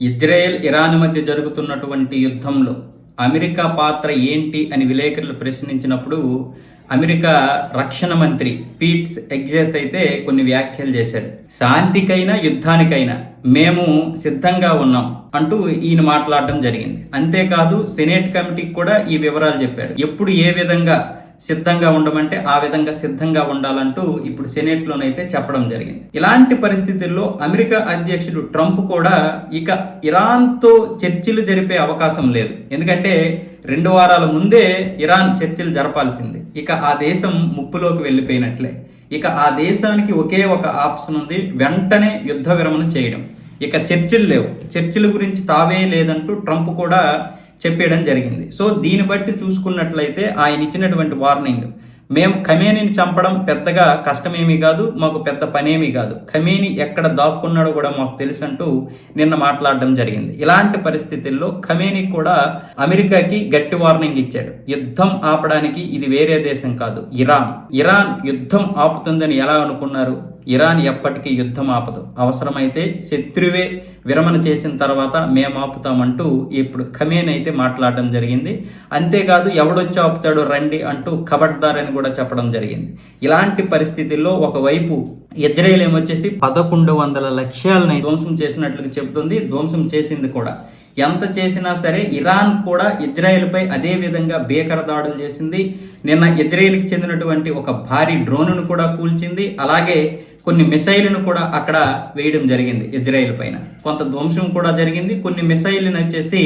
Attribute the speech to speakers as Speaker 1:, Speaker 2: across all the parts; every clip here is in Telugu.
Speaker 1: ఇజ్రాయెల్ ఇరాన్ మధ్య జరుగుతున్నటువంటి యుద్ధంలో అమెరికా పాత్ర ఏంటి అని విలేకరులు ప్రశ్నించినప్పుడు అమెరికా రక్షణ మంత్రి పీట్స్ ఎగ్జెత్ అయితే కొన్ని వ్యాఖ్యలు చేశాడు. శాంతికైనా యుద్ధానికైనా మేము సిద్ధంగా ఉన్నాం అంటూ ఈయన మాట్లాడడం జరిగింది. అంతేకాదు సెనేట్ కమిటీకి కూడా ఈ వివరాలు చెప్పాడు. ఎప్పుడు ఏ విధంగా సిద్ధంగా ఉండమంటే ఆ విధంగా సిద్ధంగా ఉండాలంటూ ఇప్పుడు సెనేట్లోనైతే చెప్పడం జరిగింది. ఇలాంటి పరిస్థితుల్లో అమెరికా అధ్యక్షుడు ట్రంప్ కూడా ఇక ఇరాన్తో చర్చలు జరిపే అవకాశం లేదు. ఎందుకంటే రెండు వారాల ముందే ఇరాన్ చర్చలు జరపాల్సింది. ఇక ఆ దేశం ముప్పులోకి వెళ్ళిపోయినట్లే. ఇక ఆ దేశానికి ఒకే ఒక ఆప్షన్ ఉంది వెంటనే యుద్ధ విరమణ చేయడం. ఇక చర్చలు లేవు. చర్చల గురించి తావే లేదంటూ ట్రంప్ కూడా చెప్పేయడం జరిగింది. సో దీన్ని బట్టి చూసుకున్నట్లయితే ఆయన ఇచ్చినటువంటి వార్నింగ్ మేము ఖమేనిని చంపడం పెద్దగా కష్టమేమీ కాదు మాకు పెద్ద పనేమీ కాదు. ఖమేని ఎక్కడ దాక్కున్నాడో కూడా మాకు తెలుసు అంటూ నిన్న మాట్లాడడం జరిగింది. ఇలాంటి పరిస్థితుల్లో ఖమేని కూడా అమెరికాకి గట్టి వార్నింగ్ ఇచ్చాడు. యుద్ధం ఆపడానికి ఇది వేరే దేశం కాదు ఇరాన్. ఇరాన్ యుద్ధం ఆపుతుందని ఎలా అనుకున్నారు? ఇరాన్ ఎప్పటికీ యుద్ధం ఆపదు. అవసరమైతే శత్రువే విరమణ చేసిన తర్వాత మేము ఆపుతామంటూ ఇప్పుడు ఖమేన్ అయితే మాట్లాడడం జరిగింది. అంతేకాదు ఎవడొచ్చి ఆపుతాడో రండి అంటూ కబడ్దార్ అని కూడా చెప్పడం జరిగింది. ఇలాంటి పరిస్థితుల్లో ఒకవైపు ఇజ్రాయెల్ ఏమొచ్చేసి పదకొండు వందల లక్ష్యాలని ధ్వంసం చేసినట్లు చెబుతుంది. ధ్వంసం చేసింది కూడా. ఎంత చేసినా సరే ఇరాన్ కూడా ఇజ్రాయెల్పై అదే విధంగా భీకర దాడులు చేసింది. నిన్న ఇజ్రాయెల్కి చెందినటువంటి ఒక భారీ డ్రోన్ను కూడా కూల్చింది. అలాగే కొన్ని మిసైల్ను కూడా అక్కడ వేయడం జరిగింది ఇజ్రాయెల్ పైన. కొంత ధ్వంసం కూడా జరిగింది. కొన్ని మిసైల్ని వచ్చేసి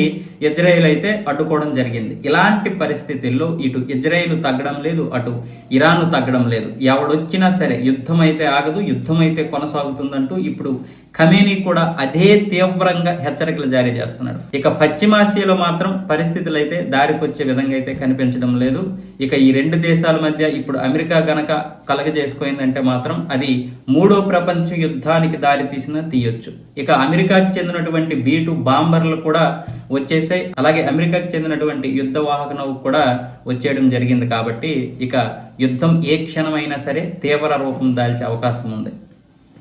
Speaker 1: ఇజ్రాయెల్ అయితే అడ్డుకోవడం జరిగింది. ఇలాంటి పరిస్థితుల్లో ఇటు ఇజ్రాయెల్ తగ్గడం లేదు అటు ఇరాన్ తగ్గడం లేదు. ఎవడొచ్చినా సరే యుద్ధం అయితే ఆగదు యుద్ధం అయితే కొనసాగుతుందంటూ ఇప్పుడు ఖమేనీ కూడా అదే తీవ్రంగా హెచ్చరికలు జారీ చేస్తున్నాడు. ఇక పశ్చిమాసియాలో మాత్రం పరిస్థితులు అయితే దారికొచ్చే విధంగా అయితే కనిపించడం లేదు. ఇక ఈ రెండు దేశాల మధ్య ఇప్పుడు అమెరికా గనక కలగజేసుకుందంటే మాత్రం అది మూడో ప్రపంచ యుద్ధానికి దారితీసిన తీయొచ్చు. ఇక అమెరికాకి చెందినటువంటి బీటు బాంబర్లు కూడా వచ్చేసాయి. అలాగే అమెరికాకి చెందినటువంటి యుద్ధ వాహక నౌక కూడా వచ్చేయడం జరిగింది కాబట్టి ఇక యుద్ధం ఏ క్షణమైనా సరే తీవ్ర రూపం దాల్చే అవకాశం ఉంది.